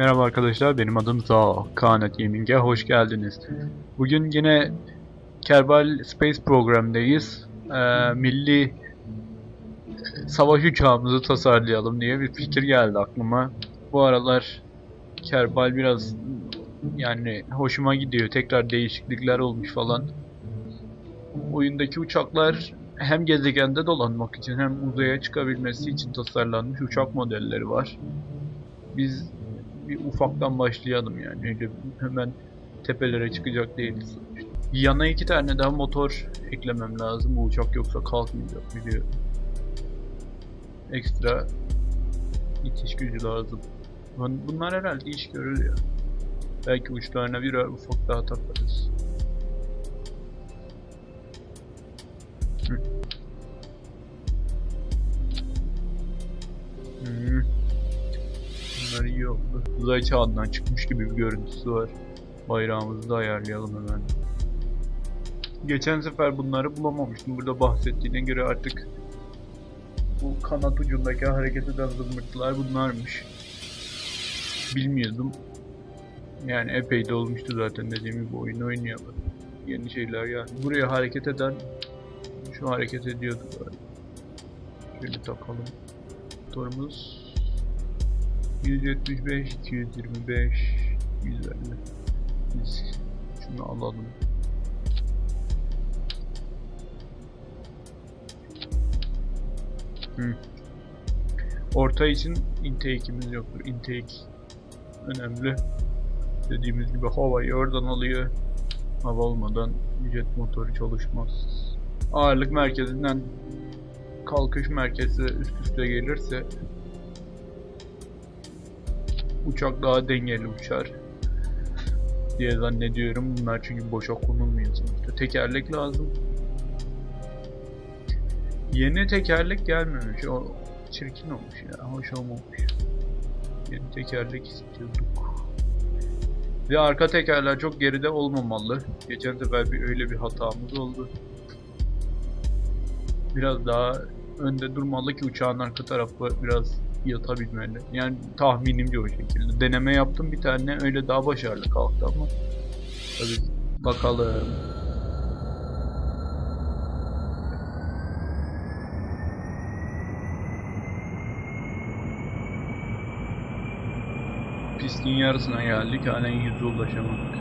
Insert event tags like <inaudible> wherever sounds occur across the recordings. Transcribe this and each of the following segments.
Merhaba arkadaşlar, benim adım Zao. Kanet Gaming'e hoş geldiniz. Bugün yine Kerbal Space Program'dayız. Ee, milli savaş uçağımızı tasarlayalım diye bir fikir geldi aklıma. Bu aralar Kerbal biraz yani hoşuma gidiyor. Tekrar değişiklikler olmuş falan. Oyundaki uçaklar hem gezegende dolanmak için hem uzaya çıkabilmesi için tasarlanmış uçak modelleri var. Biz bir ufaktan başlayalım yani. Öyle hemen tepelere çıkacak değiliz. Yana iki tane daha motor eklemem lazım. Bu uçak yoksa kalkmayacak biliyorum. Ekstra itiş gücü lazım. Bun- Bunlar herhalde iş görür ya. Belki uçlarına birer ufak daha takarız. Uzay çağından çıkmış gibi bir görüntüsü var. Bayrağımızı da ayarlayalım hemen. Geçen sefer bunları bulamamıştım. Burada bahsettiğine göre artık bu kanat ucundaki hareket eden zımbırtılar bunlarmış. Bilmiyordum. Yani epey de olmuştu zaten dediğim gibi oyun oynuyorlar. Yeni şeyler yani. Buraya hareket eden şu hareket ediyordu. Şöyle takalım. Motorumuz 175, 225, 150. Biz şunu alalım. Hı. Orta için intake'imiz yoktur. Intake önemli. Dediğimiz gibi havayı oradan alıyor. Hava olmadan jet motoru çalışmaz. Ağırlık merkezinden kalkış merkezi üst üste gelirse uçak daha dengeli uçar diye zannediyorum. Bunlar çünkü boşa konulmuyor sonuçta. Tekerlek lazım. Yeni tekerlek gelmemiş. O çirkin olmuş ya. Hoş olmamış. Yeni tekerlek istiyorduk. Ve arka tekerler çok geride olmamalı. Geçen sefer bir öyle bir hatamız oldu. Biraz daha önde durmalı ki uçağın arka tarafı biraz yatabilmeli. Yani tahminimce o şekilde. Deneme yaptım bir tane öyle daha başarılı kalktı ama. Tabii bakalım. Pistin yarısına geldik halen yüze ulaşamadık.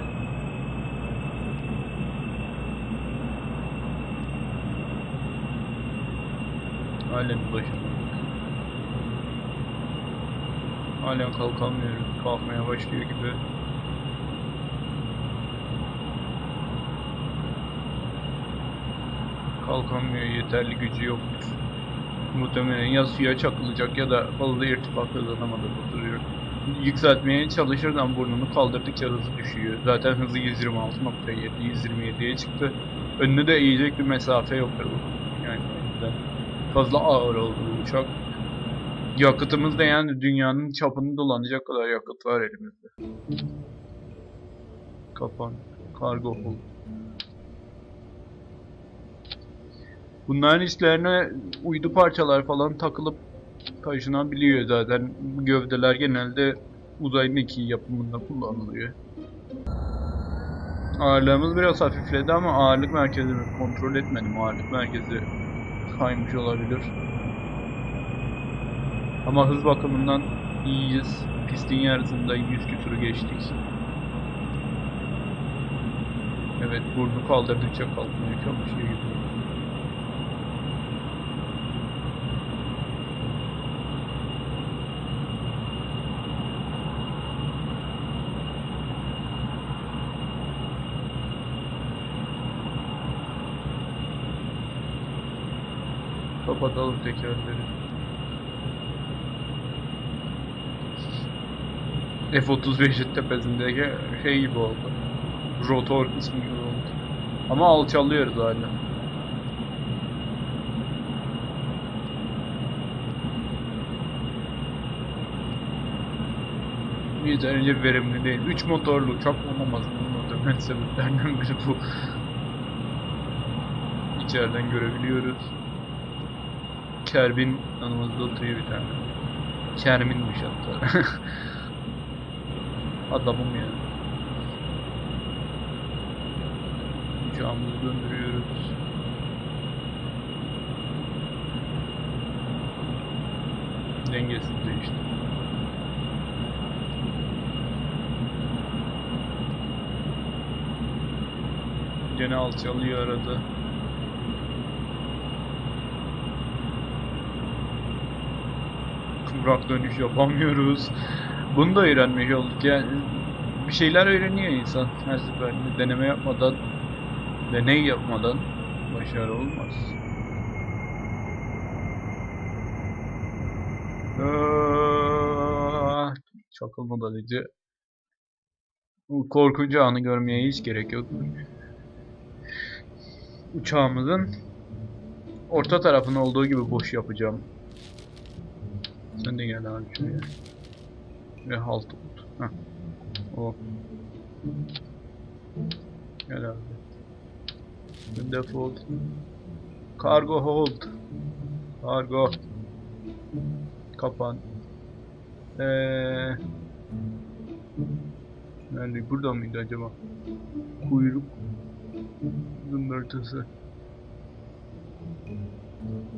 Halen ulaşamadık. Halen kalkamıyoruz. Kalkmaya başlıyor gibi. Kalkamıyor. Yeterli gücü yoktur. Muhtemelen ya suya çakılacak ya da fazla irtifak kazanamadı duruyor. Yükseltmeye çalışırdan burnunu kaldırdıkça hızı düşüyor. Zaten hızı 126.7, 127'ye çıktı. Önüne de eğecek bir mesafe bu. Yani fazla ağır oldu uçak. Yakıtımız da yani dünyanın çapını dolanacak kadar yakıt var elimizde. Kapan. Kargo hold. Bunların içlerine uydu parçalar falan takılıp taşınabiliyor zaten. Bu gövdeler genelde uzay mekiği yapımında kullanılıyor. Ağırlığımız biraz hafifledi ama ağırlık merkezini kontrol etmedim. Ağırlık merkezi kaymış olabilir. Ama hız bakımından iyiyiz. Pistin yarısında 100 küsürü geçtik. Evet burnu kaldırdıkça kalkmıyor. Çok şey gibi. Kapatalım tekerleri. F-35'in tepesindeki şey gibi oldu. Rotor kısmı gibi oldu. Ama alçalıyoruz hala. Yeterince verimli değil. 3 motorlu uçak olmamasının muhtemelen sebeplerinden biri bu. İçeriden görebiliyoruz. Kerbin yanımızda oturuyor bir tane. Kermin'miş hatta. <laughs> Adamım ya. Uçağımızı döndürüyoruz. Dengesiz değişti. Gene alçalıyor arada. Kıvrak dönüş yapamıyoruz. Bunu da öğrenmiş olduk yani. Bir şeyler öğreniyor insan her seferinde. Deneme yapmadan, deney yapmadan başarı olmaz. Aa, Çakılmadan önce bu korkunç anı görmeye hiç gerek yok. Uçağımızın orta tarafını olduğu gibi boş yapacağım. Sen de gel abi şuraya. Ve halt oldu. Heh. O. Gel abi. Defol. Cargo hold. Cargo. Kapan. Eee. Nerede? Burada mıydı acaba? Kuyruk. Zımbırtısı.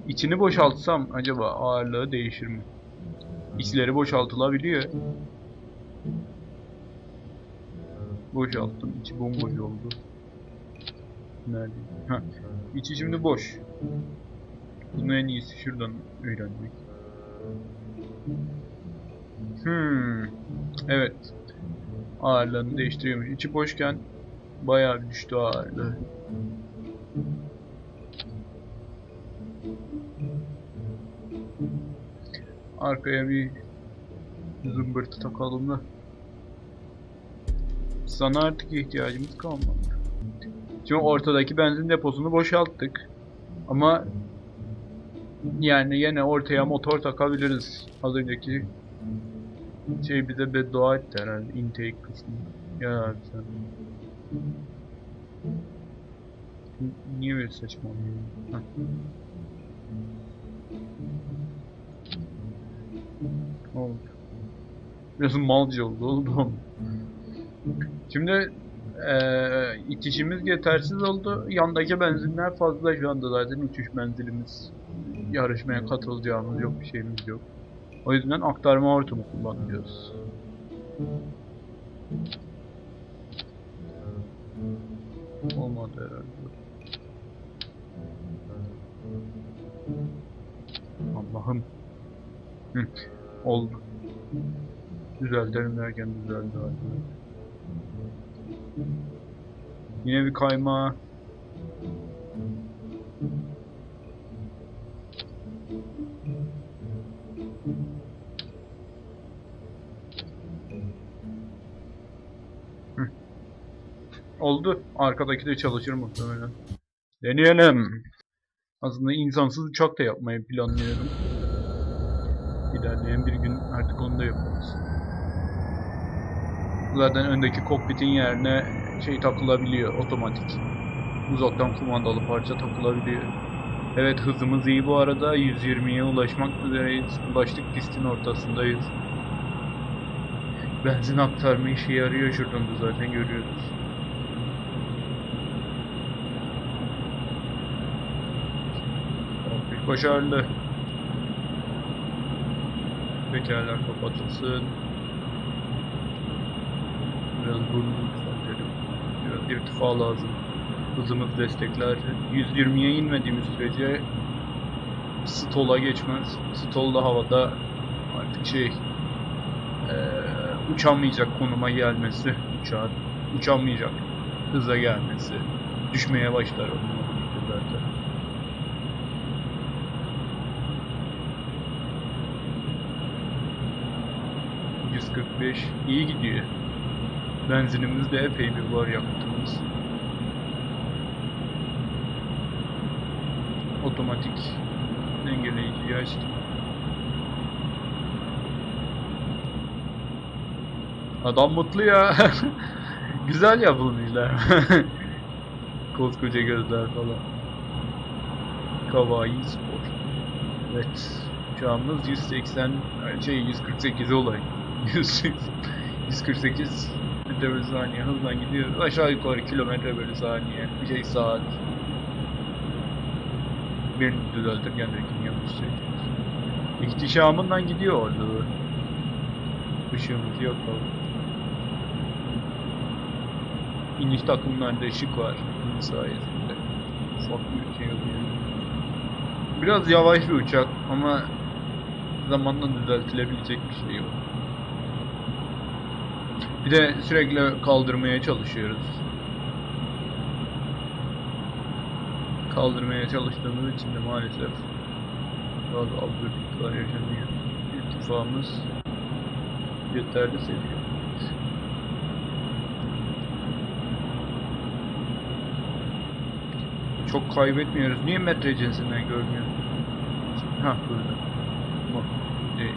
İçini boşaltsam acaba ağırlığı değişir mi? İçleri boşaltılabiliyor. Boşalttım. İçi bomboş oldu. Nerede? Ha. İçi şimdi boş. Bunu en iyisi şuradan öğrenmek. Hmm. Evet. Ağırlığını değiştiriyormuş. İçi boşken bayağı düştü ağırlığı. Arkaya bir zımbırtı takalım da. Sana artık ihtiyacımız kalmadı. Şimdi ortadaki benzin deposunu boşalttık. Ama yani yine ortaya motor takabiliriz. Az önceki şey bize beddua etti herhalde intake kısmı. Ya abi sen. Niye böyle saçma Heh. Oldu. Malcı oldu oldu. Şimdi eee itişimiz yetersiz oldu. Yandaki benzinler fazla şu anda zaten uçuş menzilimiz. Yarışmaya katılacağımız yok bir şeyimiz yok. O yüzden aktarma hortumu kullanıyoruz. Olmadı herhalde. Allah'ım. Oldu. Düzeltelim derken düzeldi hadi. Yine bir kayma. Oldu. Arkadaki de çalışır muhtemelen. Deneyelim. Aslında insansız uçak da yapmayı planlıyorum. İlerleyen bir gün artık onu da yaparız. Zaten öndeki kokpitin yerine şey takılabiliyor otomatik. Uzaktan kumandalı parça takılabiliyor. Evet hızımız iyi bu arada. 120'ye ulaşmak üzereyiz. Ulaştık pistin ortasındayız. Benzin aktarma işe yarıyor şuradan da zaten görüyoruz. Başarılı. Tekerler kapatılsın. Biraz burnunu yükseltelim. Biraz irtifa lazım. Hızımız destekler. 120'ye inmediğimiz sürece stola geçmez. Stol da havada artık şey eee, uçamayacak konuma gelmesi uçağın uçamayacak hıza gelmesi düşmeye başlar onunla birlikte zaten. ...145 iyi gidiyor. Benzinimiz de epey bir var yakıtımız. Otomatik dengeleyiciyi açtım. Adam mutlu ya. <laughs> Güzel yapılmışlar. <laughs> Koskoca gözler falan. Kawaii Spor. Evet. Uçağımız 180 şey 148 olay. 180 148 metre bölü saniye hızla gidiyoruz. Aşağı yukarı kilometre bölü saniye. Bir şey saat. Birini düzeltirken de ikinci söylüyoruz. İhtişamından gidiyor orada. Işığımız yok falan. İniş takımlarında ışık var. Bunun sayesinde. Ufak bir şey oluyor. Biraz yavaş bir uçak ama zamanla düzeltilebilecek bir şey yok. De sürekli kaldırmaya çalışıyoruz. Kaldırmaya çalıştığımız için de maalesef bazı absürtlükler yaşanıyor. İrtifamız yeterli seviye. Çok kaybetmiyoruz. Niye metre cinsinden görmüyor? Ha burada. Bu değil.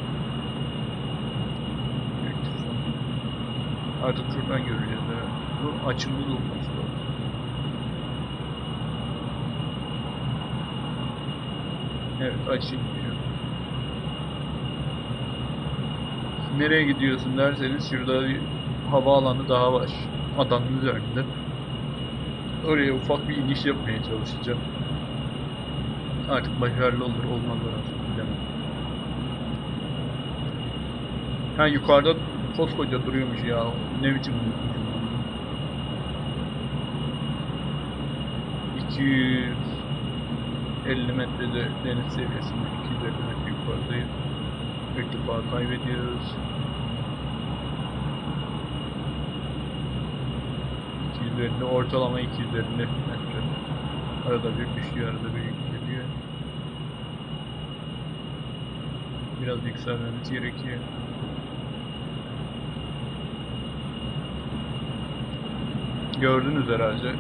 İrtifa. Artık şuradan göreceğiz evet. Bu açımlı da olması lazım. Evet açayım diyor. Nereye gidiyorsun derseniz şurada bir havaalanı daha var. Adanın üzerinde. Oraya ufak bir iniş yapmaya çalışacağım. Artık başarılı olur olmaz artık bilemem. Ha yukarıda koskoca duruyormuş ya. Ne biçim unutmuşum onu. 250 metrede deniz seviyesinde 250 metre yukarıdayız. İrtifa kaybediyoruz. 250 ortalama 250 metre. Arada bir düşüyor, arada bir yükseliyor. Biraz yükselmemiz gerekiyor. Gördünüz herhalde.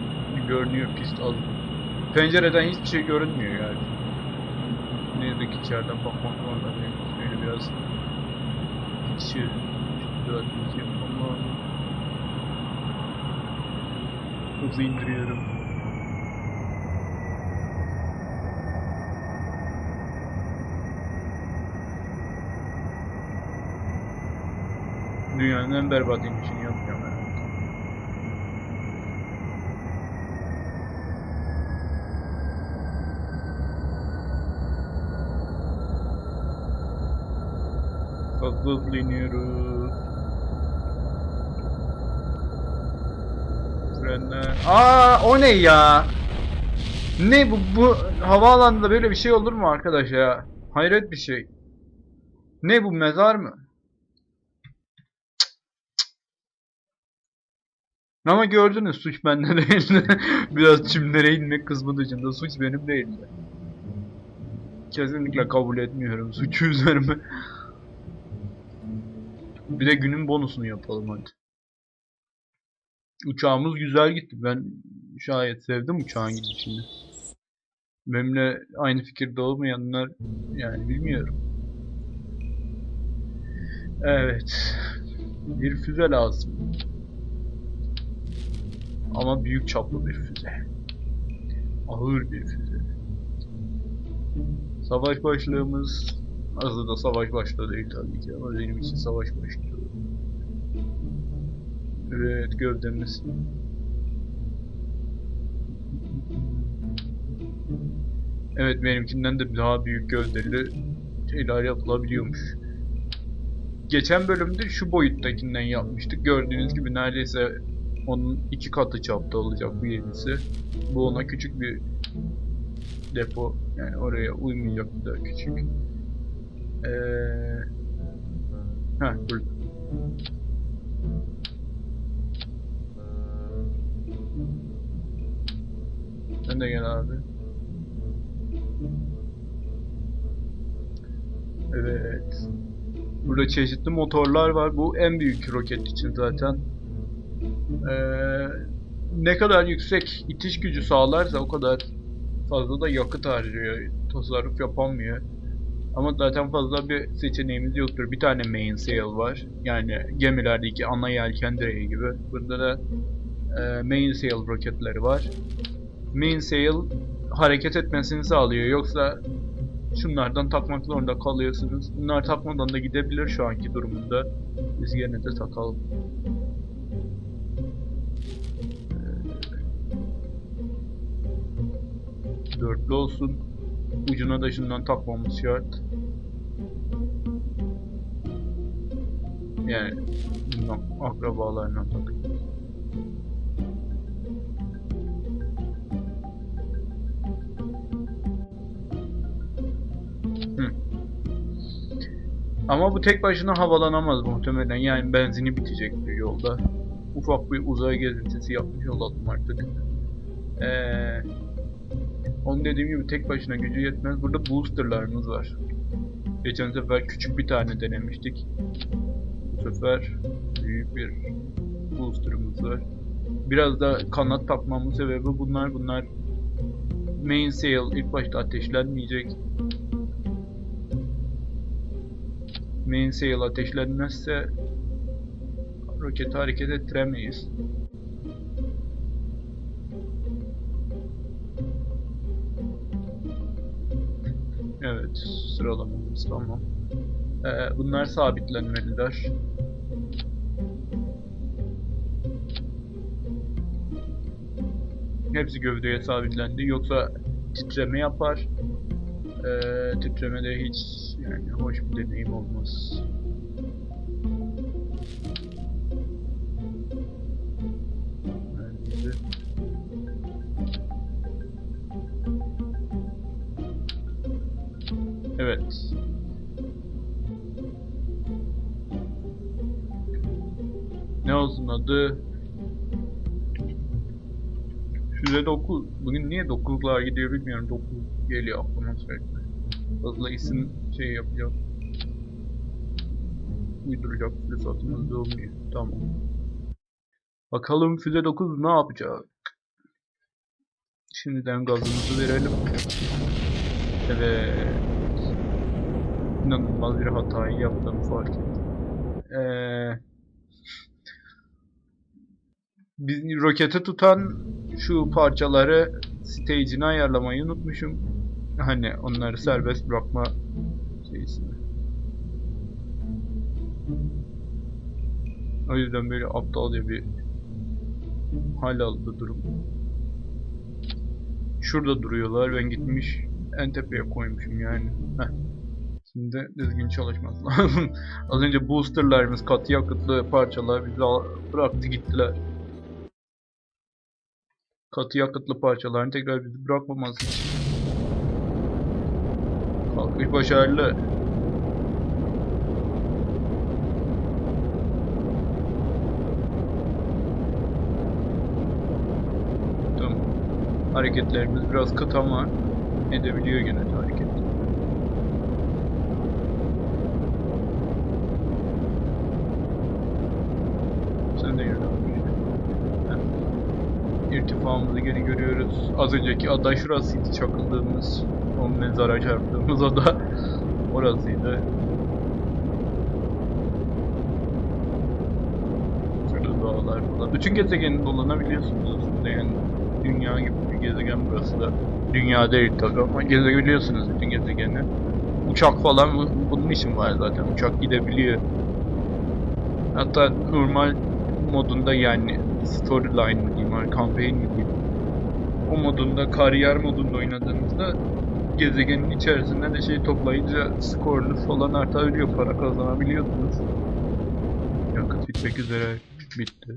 Görünüyor pist az. Pencereden hiçbir şey görünmüyor yani. Ne yazık ki içeriden bakmak zorunda değil. Şöyle biraz içi düzeltmesi yapmam lazım. Hızı indiriyorum. Dünyanın en berbat inişini yapacağım Fazla hızlı iniyoruz. Frenler. Aa o ne ya? Ne bu bu havaalanında böyle bir şey olur mu arkadaş ya? Hayret bir şey. Ne bu mezar mı? Ama gördünüz suç bende <laughs> değildi. Biraz çimlere inmek kısmı dışında suç benim değildi. Kesinlikle kabul etmiyorum suçu üzerime. Bir de günün bonusunu yapalım hadi. Uçağımız güzel gitti. Ben şayet sevdim uçağın gidişini. Benimle aynı fikirde olmayanlar yani bilmiyorum. Evet. Bir füze lazım. Ama büyük çaplı bir füze. Ağır bir füze. Savaş başlığımız aslında savaş başlığı değil tabii ki ama benim için savaş başlığı. Evet gövdemiz. Evet benimkinden de daha büyük gövdeli şeyler yapılabiliyormuş. Geçen bölümde şu boyuttakinden yapmıştık. Gördüğünüz gibi neredeyse onun iki katı çapta olacak bu yenisi. Bu ona küçük bir depo yani oraya uymayacak da küçük. Eee Heh burada. Sen de gel abi. Evet. Burada çeşitli motorlar var. Bu en büyük roket için zaten. Ee, ne kadar yüksek itiş gücü sağlarsa o kadar fazla da yakıt harcıyor. Tasarruf yapamıyor. Ama zaten fazla bir seçeneğimiz yoktur. Bir tane mainsail var. Yani gemilerdeki ana yelken direği gibi. Burada da e, mainsail roketleri var. Mainsail hareket etmesini sağlıyor. Yoksa şunlardan takmak zorunda kalıyorsunuz. Bunlar takmadan da gidebilir şu anki durumunda. Biz gene de takalım. Dörtlü olsun. Ucuna da şundan takmamız şart. Yani akrabalarına. Hı. Ama bu tek başına havalanamaz muhtemelen. Yani benzini bitecek bir yolda. Ufak bir uzay gezintisi yapmış olalım artık. Ee, onun dediğim gibi tek başına gücü yetmez. Burada boosterlarımız var. Geçen sefer küçük bir tane denemiştik. Sefer büyük bir boosterımız var. Biraz da kanat takmamın sebebi bunlar. Bunlar mainsail ilk başta ateşlenmeyecek. Mainsail ateşlenmezse roketi hareket ettiremeyiz. Evet, sıralamamız tamam. Ee, bunlar sabitlenmeliler. Hepsi gövdeye sabitlendi. Yoksa titreme yapar. Ee, titremede hiç yani hoş bir deneyim olmaz. Bence. Evet. Adı? Füze 9. Bugün niye 9'lar gidiyor bilmiyorum. 9 geliyor aklıma sürekli. Fazla isim şey yapacağım. Uyduracak fırsatımız olmuyor. Tamam. Bakalım füze 9 ne yapacak? Şimdiden gazımızı verelim. Evet. İnanılmaz bir hatayı yaptığımı fark ettim. Ee, biz roketi tutan şu parçaları stage'ini ayarlamayı unutmuşum. Hani onları serbest bırakma şeysini. O yüzden böyle aptalca bir hal aldı durum. Şurada duruyorlar. Ben gitmiş en tepeye koymuşum yani. Heh. Şimdi düzgün çalışması lazım. <laughs> Az önce boosterlarımız katı yakıtlı parçalar bizi bıraktı gittiler. Katı yakıtlı parçaların tekrar bizi bırakmaması için. Kalkış başarılı. Tamam. Hareketlerimiz biraz kıt ama edebiliyor gene de hareket. Sen de yürü. Heh. İrtifamızı geri görüyoruz. Az önceki ada şurasıydı çakıldığımız, o mezara çarptığımız ada <laughs> orasıydı. Şurada dağlar falan. Bütün gezegeni dolanabiliyorsunuz aslında yani. Dünya gibi bir gezegen burası da. Dünya değil tabii ama gezebiliyorsunuz bütün gezegeni. Uçak falan bu- bunun için var zaten. Uçak gidebiliyor. Hatta normal modunda yani storyline mı diyeyim, hani campaign mi diyeyim. O modunda, kariyer modunda oynadığınızda gezegenin içerisinde de şey toplayınca skorunuz falan artabiliyor, para kazanabiliyorsunuz. Yakıt bitmek üzere bitti.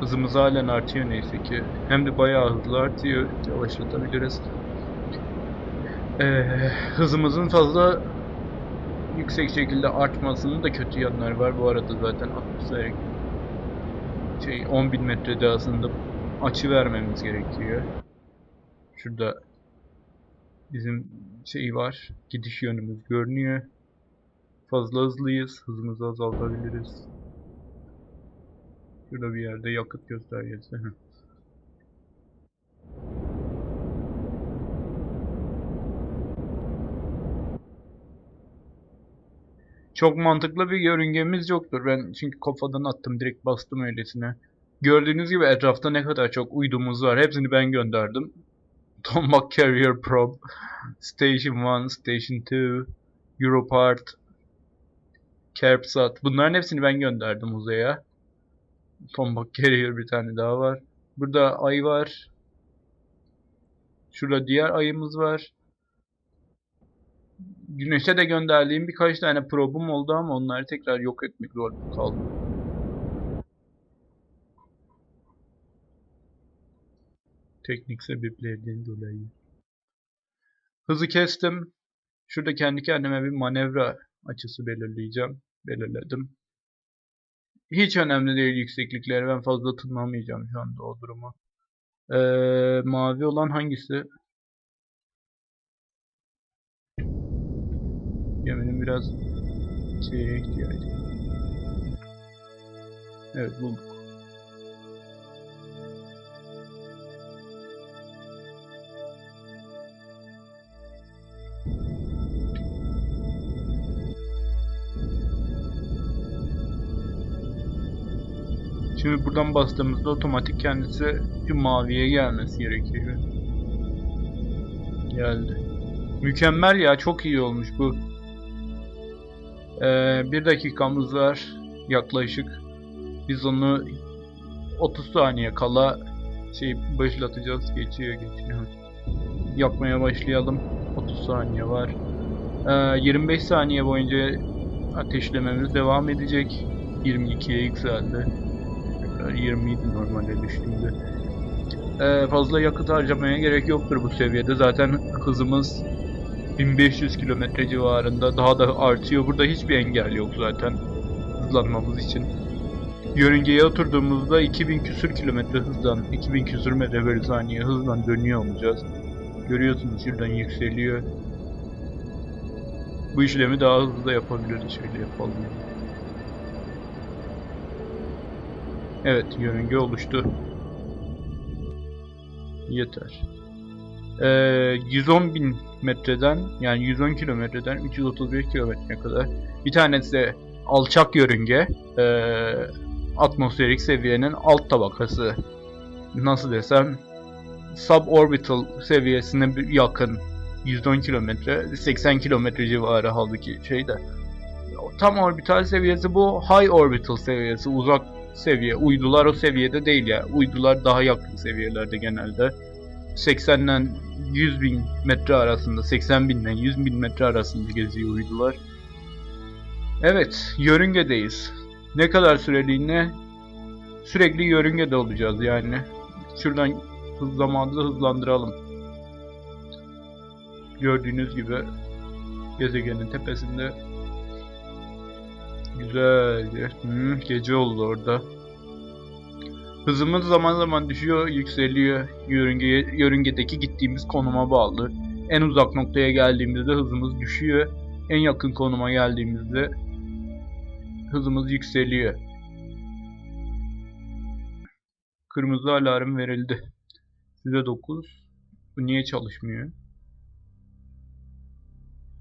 Hızımız halen artıyor neyse ki. Hem de bayağı hızlı artıyor. Yavaşlatabiliriz. Ee, hızımızın fazla yüksek şekilde artmasının da kötü yanları var. Bu arada zaten atmosfer şey 10.000 metrede aslında açı vermemiz gerekiyor. Şurada bizim şey var. Gidiş yönümüz görünüyor. Fazla hızlıyız. Hızımızı azaltabiliriz. Şurada bir yerde yakıt göstergesi. Çok mantıklı bir yörüngemiz yoktur. Ben çünkü kafadan attım direkt bastım öylesine. Gördüğünüz gibi etrafta ne kadar çok uydumuz var. Hepsini ben gönderdim. <laughs> Tombak Carrier Probe, Station 1, Station 2, Europart, Kerpsat. Bunların hepsini ben gönderdim uzaya. Tombak Carrier bir tane daha var. Burada ay var. Şurada diğer ayımız var. Güneşe de gönderdiğim birkaç tane probum oldu ama onları tekrar yok etmek zorunda kaldım. Teknik sebeplerden dolayı. Hızı kestim. Şurada kendi kendime bir manevra açısı belirleyeceğim. Belirledim. Hiç önemli değil yükseklikleri. Ben fazla tırmanmayacağım şu anda o durumu. Ee, mavi olan hangisi? Biraz şeye ihtiyacı. Evet bulduk. Şimdi buradan bastığımızda otomatik kendisi bir maviye gelmesi gerekiyor. Geldi. Mükemmel ya çok iyi olmuş bu. Ee, bir dakikamız var yaklaşık. Biz onu 30 saniye kala şey başlatacağız. Geçiyor geçiyor. Yapmaya başlayalım. 30 saniye var. Ee, 25 saniye boyunca ateşlememiz devam edecek. 22'ye yükseldi. Tekrar 20 idi normalde düştüğünde. Ee, fazla yakıt harcamaya gerek yoktur bu seviyede. Zaten hızımız 1500 kilometre civarında daha da artıyor. Burada hiçbir engel yok zaten hızlanmamız için. Yörüngeye oturduğumuzda 2000 küsür kilometre hızdan, 2000 küsür metre bölü saniye hızdan dönüyor olacağız. Görüyorsunuz şuradan yükseliyor. Bu işlemi daha hızlı da yapabiliriz. Şöyle yapalım. Evet, yörünge oluştu. Yeter. Ee, 110 bin metreden yani 110 kilometreden 335 kilometreye kadar. Bir tanesi alçak yörünge ee, atmosferik seviyenin alt tabakası. Nasıl desem suborbital seviyesine yakın 110 kilometre 80 kilometre civarı halbuki şeyde tam orbital seviyesi bu high orbital seviyesi uzak seviye. Uydular o seviyede değil ya uydular daha yakın seviyelerde genelde 80'den 100 bin metre arasında 80 binden 100 bin metre arasında geziyor uydular. Evet yörüngedeyiz. Ne kadar süreliğine sürekli yörüngede olacağız yani. Şuradan hız zamanını hızlandıralım. Gördüğünüz gibi gezegenin tepesinde güzelce hmm, gece oldu orada. Hızımız zaman zaman düşüyor, yükseliyor. Yörüngeye, yörüngedeki gittiğimiz konuma bağlı. En uzak noktaya geldiğimizde hızımız düşüyor. En yakın konuma geldiğimizde hızımız yükseliyor. Kırmızı alarm verildi. Size 9. Bu niye çalışmıyor?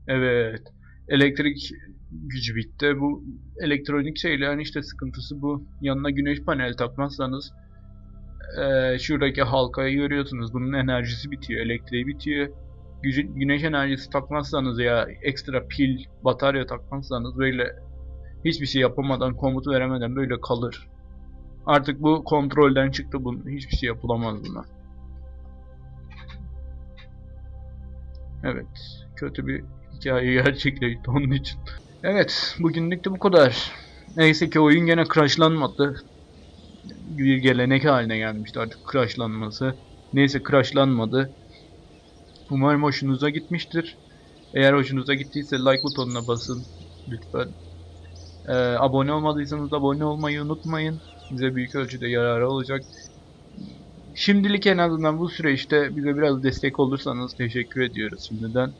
Evet. Elektrik gücü bitti. Bu elektronik şeylerin işte sıkıntısı bu. Yanına güneş paneli takmazsanız e, şuradaki halkayı görüyorsunuz. Bunun enerjisi bitiyor. Elektriği bitiyor. Gücü, güneş enerjisi takmazsanız ya ekstra pil, batarya takmazsanız böyle hiçbir şey yapamadan, komut veremeden böyle kalır. Artık bu kontrolden çıktı. Bunun hiçbir şey yapılamaz buna. Evet. Kötü bir hikaye gerçekleşti onun için. Evet, bugünlük de bu kadar. Neyse ki oyun gene crashlanmadı. Bir gelenek haline gelmişti artık crashlanması. Neyse crashlanmadı. Umarım hoşunuza gitmiştir. Eğer hoşunuza gittiyse like butonuna basın lütfen. Ee, abone olmadıysanız abone olmayı unutmayın. Bize büyük ölçüde yararı olacak. Şimdilik en azından bu süreçte bize biraz destek olursanız teşekkür ediyoruz şimdiden.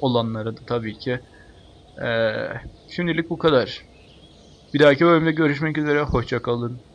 Olanlara da tabii ki. Ee, şimdilik bu kadar. Bir dahaki bölümde görüşmek üzere. Hoşçakalın.